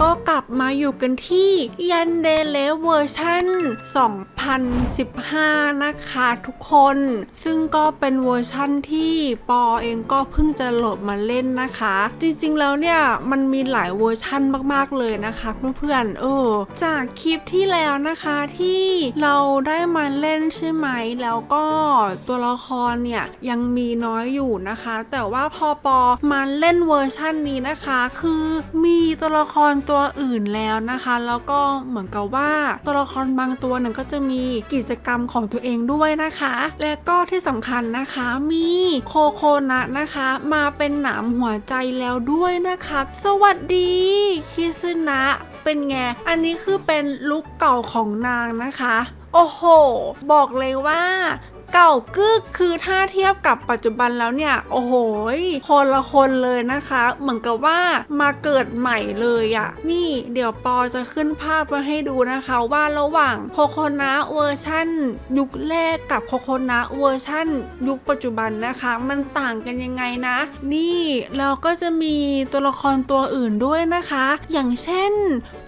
ก็กลับมาอยู่กันที่ยันเดเลเวอร์ชัน2015 นะคะทุกคน ซึ่งก็เป็นเวอร์ชั่นที่ปอเองก็เพิ่งจะโหลดมาเล่นนะคะ จริงๆแล้วเนี่ย มันมีหลายเวอร์ชั่นมากๆเลยนะคะเพื่อนๆเออจากคลิปที่แล้วนะคะที่เราได้มาเล่นใช่ไหม แล้วก็ตัวละครเนี่ยยังมีน้อยอยู่นะคะ แต่ว่าพอปอมาเล่นเวอร์ชันนี้นะคะ คือมีตัวละครตัวอื่นแล้วนะคะ แล้วก็เหมือนกับว่าตัวละครบางตัวหนึ่งก็จะมีกิจกรรมของตัวเองด้วยนะคะ และก็ที่สำคัญนะคะมีโคโคนัทนะคะ มาเป็นหนามหัวใจแล้วด้วยนะคะ สวัสดีคิซึนะเป็นไง อันนี้คือเป็นลุคเก่าของนางนะคะ โอ้โห บอกเลยว่า เก่ากึกคือถ้าเทียบกับปัจจุบันแล้วเนี่ย โอ้โหคนละคนเลยนะคะ เหมือนกับว่ามาเกิดใหม่เลยอะ่ะนี่เดี๋ยวปอจะขึ้นภาพมาให้ดูนะคะว่าระหว่างโคโคนะเวอร์ชั่น ยุคแรกกับโคโคนะเวอร์ชั่น ยุคปัจจุบันนะคะ มันต่างกันยังไงนะ นี่เราก็จะมีตัวละครตัวอื่นด้วยนะคะ อย่างเช่น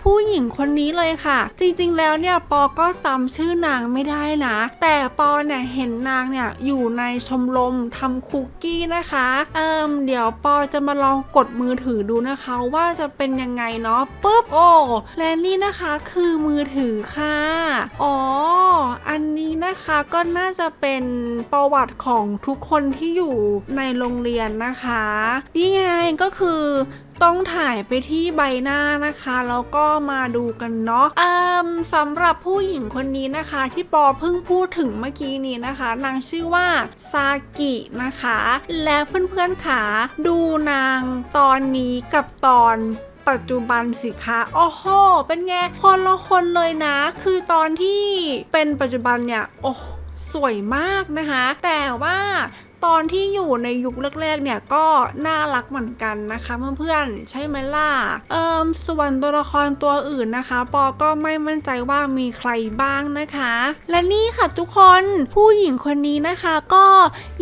ผู้หญิงคนนี้เลยค่ะ จริงๆแล้วเนี่ยปอก็จำชื่อนางไม่ได้นะ แต่ปอเนี่ยเห็นนางเนี่ยอยู่ในชมรมทำคุกกี้นะคะเอิมเดี๋ยวปอจะมาลองกดมือถือดูนะคะว่าจะเป็นยังไงเนาะปุ๊บโอ้และนี่นะคะคือมือถือค่ะ อ๋อ อันนี้นะคะก็น่าจะเป็นประวัติของทุกคนที่อยู่ในโรงเรียนนะคะนี่ไงก็คือต้องถ่ายไปที่ใบหน้านะคะแล้วก็มาดูกันเนาะเอ่มสำหรับผู้หญิงคนนี้นะคะ ที่ปอเพิ่งพูดถึงเมื่อกี้นี้นะคะ นางชื่อว่าซากินะคะ และเพื่อนๆขาดูนางตอนนี้กับตอนปัจจุบันสิคะโอ้โห เป็นไง คนละคนเลยนะ คือตอนที่เป็นปัจจุบันเนี่ย โอ้สวยมากนะคะ แต่ว่า ตอนที่อยู่ในยุคแรกๆเนี่ยก็น่ารักเหมือนกันนะคะเพื่อนๆใช่ไหมล่ะเอิมส่วนตัวละครตัวอื่นนะคะ ปอก็ไม่มั่นใจว่ามีใครบ้างนะคะ และนี่ค่ะทุกคนผู้หญิงคนนี้นะคะก็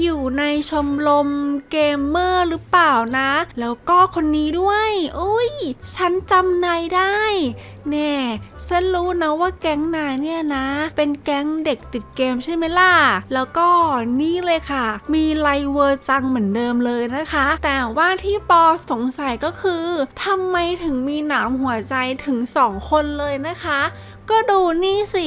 อยู่ในชมรมเกมเมอร์หรือเปล่านะ แล้วก็คนนี้ด้วยโอ้ยฉันจำนายได้แน่ฉันรู้นะว่าแก๊งนายเนี่ยนะ เป็นแก๊งเด็กติดเกมใช่ไหมล่ะ แล้วก็นี่เลยค่ะ มีไลเวอร์จังเหมือนเดิมเลยนะคะ แต่ว่าที่ปอสงสัยก็คือทำไมถึงมีหนามหัวใจถึงสองคนเลยนะคะก็ดูนี่สิ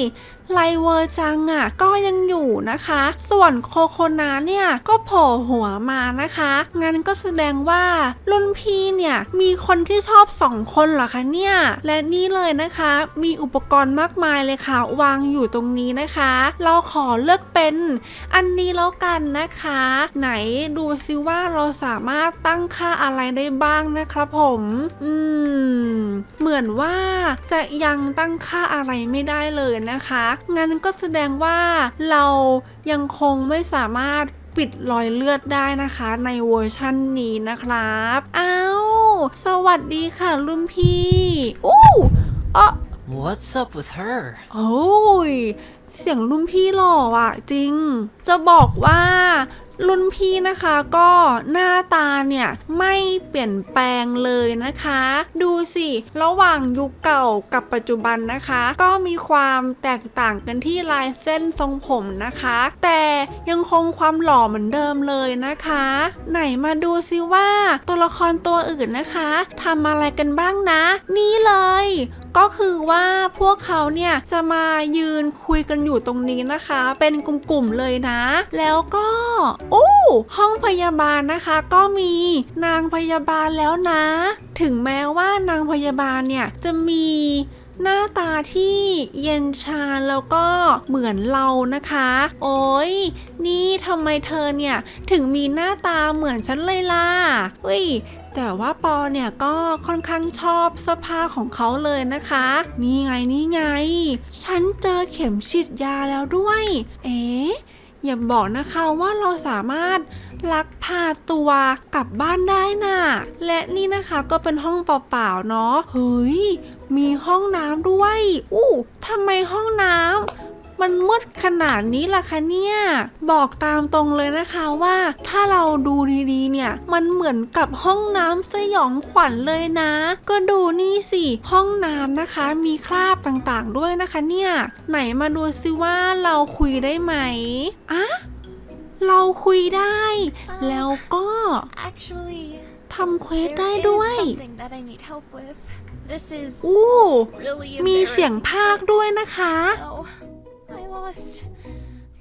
ไลเวอร์จังอะก็ยังอยู่นะคะ ส่วนโคโคนาเนี่ยก็โผล่หัวมานะคะ งั้นก็แสดงว่ารุ่นพี่เนี่ยมีคนที่ชอบสองคนเหรอคะเนี่ย และนี่เลยนะคะ มีอุปกรณ์มากมายเลยค่ะ วางอยู่ตรงนี้นะคะ เราขอเลือกเป็นอันนี้แล้วกันนะคะ ไหนดูซิว่าเราสามารถตั้งค่าอะไรได้บ้างนะครับผม อืม เหมือนว่าจะยังตั้งค่าอะไรไม่ได้เลยนะคะ งั้นก็แสดงว่าเรายังคงไม่สามารถปิดรอยเลือดได้นะคะในเวอร์ชั่นนี้นะครับอ้าวสวัสดีค่ะรุ่นพี่อู้เออ What's up with her? โอ้ยเสียงรุ่นพี่หล่ออะจริง จะบอกว่า รุ่นพี่นะคะก็หน้าตาเนี่ยไม่เปลี่ยนแปลงเลยนะคะ ดูสิ ระหว่างยุคเก่ากับปัจจุบันนะคะ ก็มีความแตกต่างกันที่ลายเส้นทรงผมนะคะ แต่ยังคงความหล่อเหมือนเดิมเลยนะคะ ไหนมาดูซิว่าตัวละครตัวอื่นนะคะทำอะไรกันบ้างนะ นี่เลย ก็คือว่าพวกเขาเนี่ยจะมายืนคุยกันอยู่ตรงนี้นะคะ เป็นกลุ่มๆเลยนะ แล้วก็โอ้ห้องพยาบาลนะคะ ก็มีนางพยาบาลแล้วนะ ถึงแม้ว่านางพยาบาลเนี่ยจะมี หน้าตาที่เย็นชาแล้วก็เหมือนเรานะคะ โอ้ยนี่ทำไมเธอเนี่ยถึงมีหน้าตาเหมือนฉันเลยล่ะเฮ้ยแต่ว่าปอเนี่ยก็ค่อนข้างชอบเสื้อผ้าของเขาเลยนะคะ นี่ไงนี่ไง ฉันเจอเข็มฉีดยาแล้วด้วย เอ๊ะอย่าบอกนะคะว่าเราสามารถ ลักพาตัวกลับบ้านได้น่ะ และนี่นะคะก็เป็นห้องเปล่าๆเนาะ เฮ้ย มีห้องน้ำด้วย อู้ทำไมห้องน้ำมันมืดขนาดนี้ล่ะคะเนี่ย บอกตามตรงเลยนะคะว่า ถ้าเราดูดีๆเนี่ย มันเหมือนกับห้องน้ำสยองขวัญเลยนะ ก็ดูนี่สิ ห้องน้ำนะคะ มีคราบต่างๆด้วยนะคะเนี่ย ไหนมาดูซิว่าเราคุยได้ไหมอะ คุยได้ แล้วก็ Actually, ทำเควส there ได้ is ด้วย something that I need help with. This is อู้ really มีเสียง embarrassing. ภาคด้วยนะคะ Oh, I lost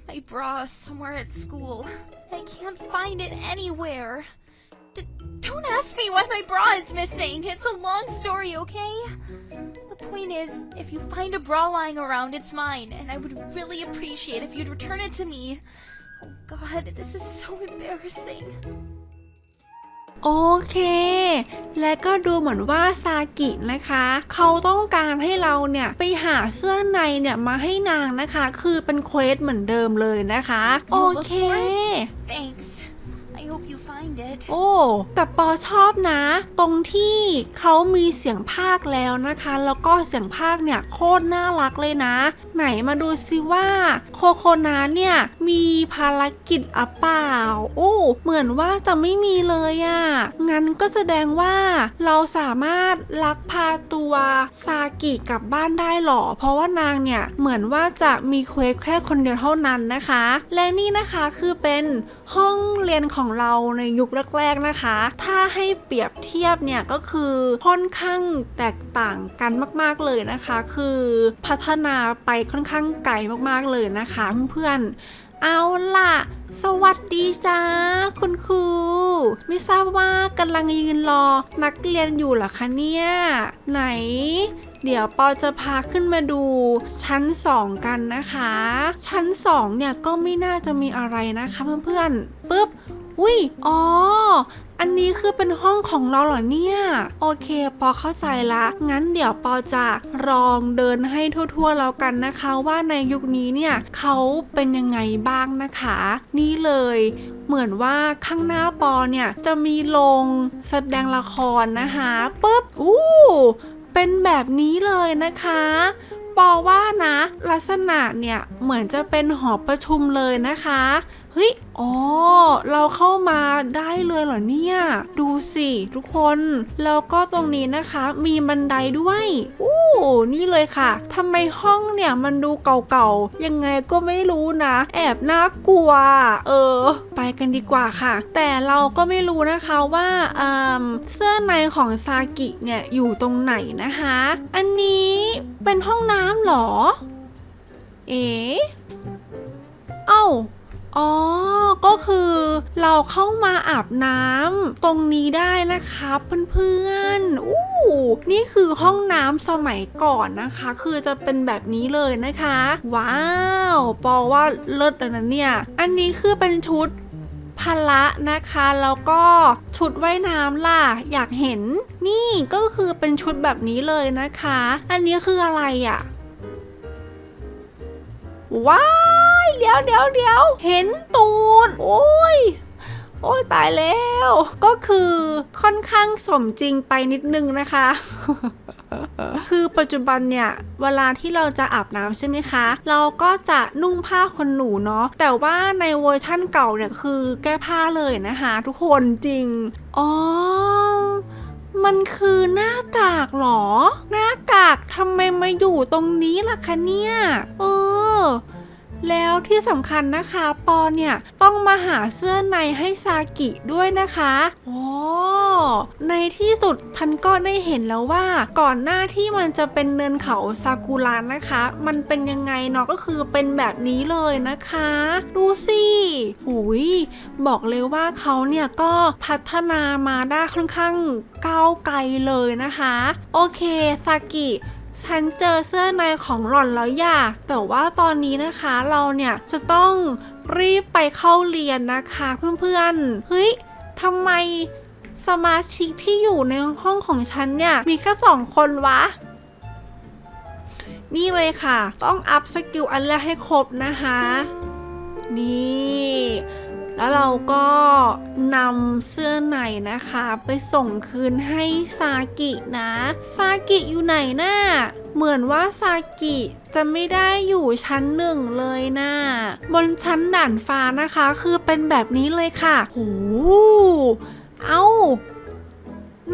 my bra somewhere at school. I can't find it anywhere. D- don't ask me why my bra is missing. It's a long story, okay? The point is, if you find a bra lying around, it's mine, and I would really appreciate if you'd return it to me. Oh god, this is so embarrassing. โอเค และก็ดูเหมือนว่าซากินะคะ เขาต้องการให้เราเนี่ย ไปหาเสื้อในเนี่ยมาให้นางนะคะ คือเป็นเควสเหมือนเดิมเลยนะคะ โอเค Thanks. I hope you find it. โอ้ แต่ปอชอบนะ ตรงที่เขามีเสียงภาคแล้วนะคะ แล้วก็เสียงภาคเนี่ยโคตรน่ารักเลยนะ ไหนมาดูซิว่าโคโคนาเนี่ยมีภารกิจอะเปล่า โอ้ เหมือนว่าจะไม่มีเลยอะ่ะ งั้นก็แสดงว่าเราสามารถลักพาตัวซากิกลับบ้านได้หรอ เพราะว่านางเนี่ยเหมือนว่าจะมีเควสแค่คนเดียวเท่านั้นนะคะ และนี่นะคะคือเป็นห้องเรียนของเราในยุคแรกๆนะคะ ถ้าให้เปรียบเทียบเนี่ยก็คือค่อนข้างแตกต่างกันมาก ๆเลยนะคะ คือพัฒนาไปค่อนข้างไกลมากๆเลยนะคะเพื่อนๆเอาล่ะ สวัสดีจ้าคุณครู ไม่ทราบว่ากำลังยืนรอนักเรียนอยู่หรอคะเนี่ย ไหน เดี๋ยวปอจะพาขึ้นมาดูชั้น 2 กันนะคะ ชั้น 2 เนี่ยก็ไม่น่าจะมีอะไรนะคะเพื่อนๆ ปึ๊บ อุ้ย อ๋อ อันนี้คือเป็นห้องของเราเหรอเนี่ย โอเค ปอเข้าใจละ งั้นเดี๋ยวปอจะลองเดินให้ทั่วๆแล้วกันนะคะ ว่าในยุคนี้เนี่ยเขาเป็นยังไงบ้างนะคะ นี่เลยเหมือนว่าข้างหน้าปอเนี่ยจะมีโรงแสดงละครนะคะปึ๊บ อู้ เป็นแบบนี้เลยนะคะปอว่านะ ลักษณะเนี่ยเหมือนจะเป็นหอประชุมเลยนะคะ เฮ้ย อ๋อ เราเข้ามาได้เลยเหรอเนี่ย ดูสิทุกคน แล้วก็ตรงนี้นะคะ มีบันไดด้วยอู้นี่เลยค่ะทำไมห้องเนี่ยมันดูเก่าๆ ยังไงก็ไม่รู้นะ แอบน่ากลัว เออ ไปกันดีกว่าค่ะ แต่เราก็ไม่รู้นะคะว่าเอิ่มเสื้อในของซากิเนี่ยอยู่ตรงไหนนะคะ อันนี้เป็นห้องน้ำเหรอ เอ๋เอ้า อ๋อ ก็คือเราเข้ามาอาบน้ำตรงนี้ได้นะคะเพื่อนๆอู้นี่คือห้องน้ำสมัยก่อนนะคะ คือจะเป็นแบบนี้เลยนะคะ ว้าว ปอว่าเลิศเลยนะเนี่ย อันนี้คือเป็นชุดพละนะคะ แล้วก็ชุดว่ายน้ำล่ะ อยากเห็น นี่ก็คือเป็นชุดแบบนี้เลยนะคะ อันนี้คืออะไรอะ่ะ ว้า ยเดี๋ยวเดี๋ยวเดี๋ยวเห็นตูด โอ้ยโอ้ยตายแล้ว ก็คือค่อนข้างสมจริงไปนิดนึงนะคะ คือปัจจุบันเนี่ย เวลาที่เราจะอาบน้ำใช่ไหมคะ เราก็จะนุ่งผ้าขนหนูเนาะแต่ว่าในเวอร์ชั่นเก่าเนี่ยคือแก้ผ้าเลยนะคะทุกคนจริง อ๋อ มันคือหน้ากากหรอ หน้ากากทำไมมาอยู่ตรงนี้ล่ะคะเนี่ย เออ แล้วที่สำคัญนะคะปอเนี่ยต้องมาหาเสื้อในให้ซากิด้วยนะคะโอ้ในที่สุดฉันก็ได้เห็นแล้วว่าก่อนหน้าที่มันจะเป็นเนินเขาซากุระนะคะ มันเป็นยังไงเนาะก็คือเป็นแบบนี้เลยนะคะ ดูสิหุยบอกเลยว่าเขาเนี่ยก็พัฒนามาได้ค่อนข้างก้าวไกลเลยนะคะ โอเคซากิ ฉันเจอเสื้อในของหล่อนแล้วอย่า แต่ว่าตอนนี้นะคะเราเนี่ยจะต้องรีบไปเข้าเรียนนะคะเพื่อนๆ เฮ้ยทำไมสมาชิกที่อยู่ในห้องของฉันเนี่ยมีแค่สองคนวะ นี่เลยค่ะ ต้องอัพสกิลอันแรกให้ครบนะคะ นี่ แล้วเราก็นำเสื้อในนะคะ ไปส่งคืนให้ซากินะ ซากิอยู่ไหนนะ่ะเหมือนว่าซากิจะไม่ได้อยู่ชั้นหนึ่งเลยนะบนชั้นด่านฟ้านะคะ คือเป็นแบบนี้เลยค่ะโหเอ้า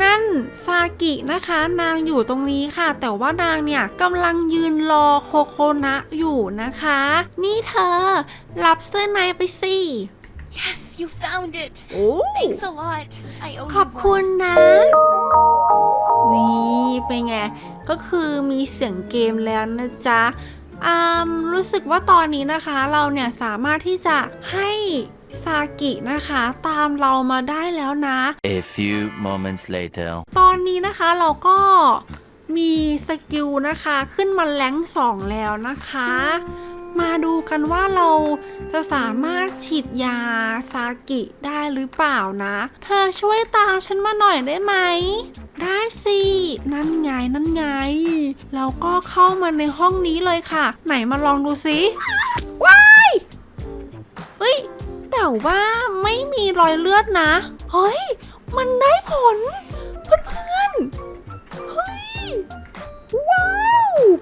นั่นซากินะคะนางอยู่ตรงนี้ค่ะ แต่ว่านางเนี่ยกำลังยืนรอโคโคนะอยู่นะคะ นี่เธอ รับเสื้อในไปสิ Yes, you found it. โอ้ Thanks a lot. I owe ขอบ you คุณ one. นะ นี่เป็นไง ก็คือมีเสียงเกมแล้วนะจ๊ะอืมรู้สึกว่าตอนนี้นะคะเราเนี่ยสามารถที่จะให้ซากินะคะตามเรามาได้แล้วนะ A few moments later. ตอนนี้นะคะเราก็มีสกิลนะคะขึ้นมาแรงค์สองแล้วนะคะ มาดูกันว่าเราจะสามารถฉีดยาซากิได้หรือเปล่านะ เธอช่วยตามฉันมาหน่อยได้ไหม ได้สิ นั่นไงนั่นไง เราก็เข้ามาในห้องนี้เลยค่ะ ไหนมาลองดูสิ ว้ายเอ้ย แต่ว่าไม่มีรอยเลือดนะ เฮ้ย มันได้ผล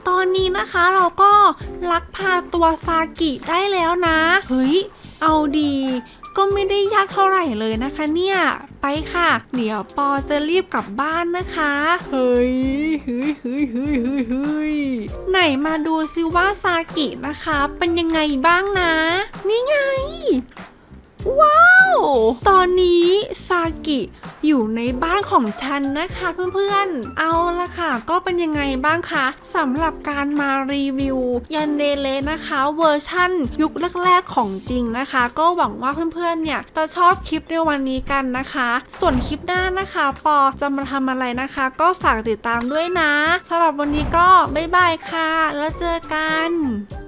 ตอนนี้นะคะเราก็ลักพาตัวซากิได้แล้วนะ เฮ้ย เอาดี ก็ไม่ได้ยากเท่าไหร่เลยนะคะเนี่ย ไปค่ะ เดี๋ยวปอจะรีบกลับบ้านนะคะ เฮ้ยเฮ้ยเฮ้ยเฮ้ยเฮ้ยไหนมาดูซิว่าซากินะคะ เป็นยังไงบ้างนะ นี่ไง ว้าว ตอนนี้ซากิอยู่ในบ้านของฉันนะคะเพื่อนๆ เอาละค่ะ ก็เป็นยังไงบ้างคะสำหรับการมารีวิว ยันเดเลนะคะเวอร์ชั่น ยุคแรกๆของจริงนะคะ ก็หวังว่าเพื่อนๆ เนี่ยจะชอบคลิปในวันนี้กันนะคะ ส่วนคลิปหน้านะคะ ปอจะมาทำอะไรนะคะ ก็ฝากติดตามด้วยนะสำหรับวันนี้ก็บ๊ายบายค่ะ แล้วเจอกัน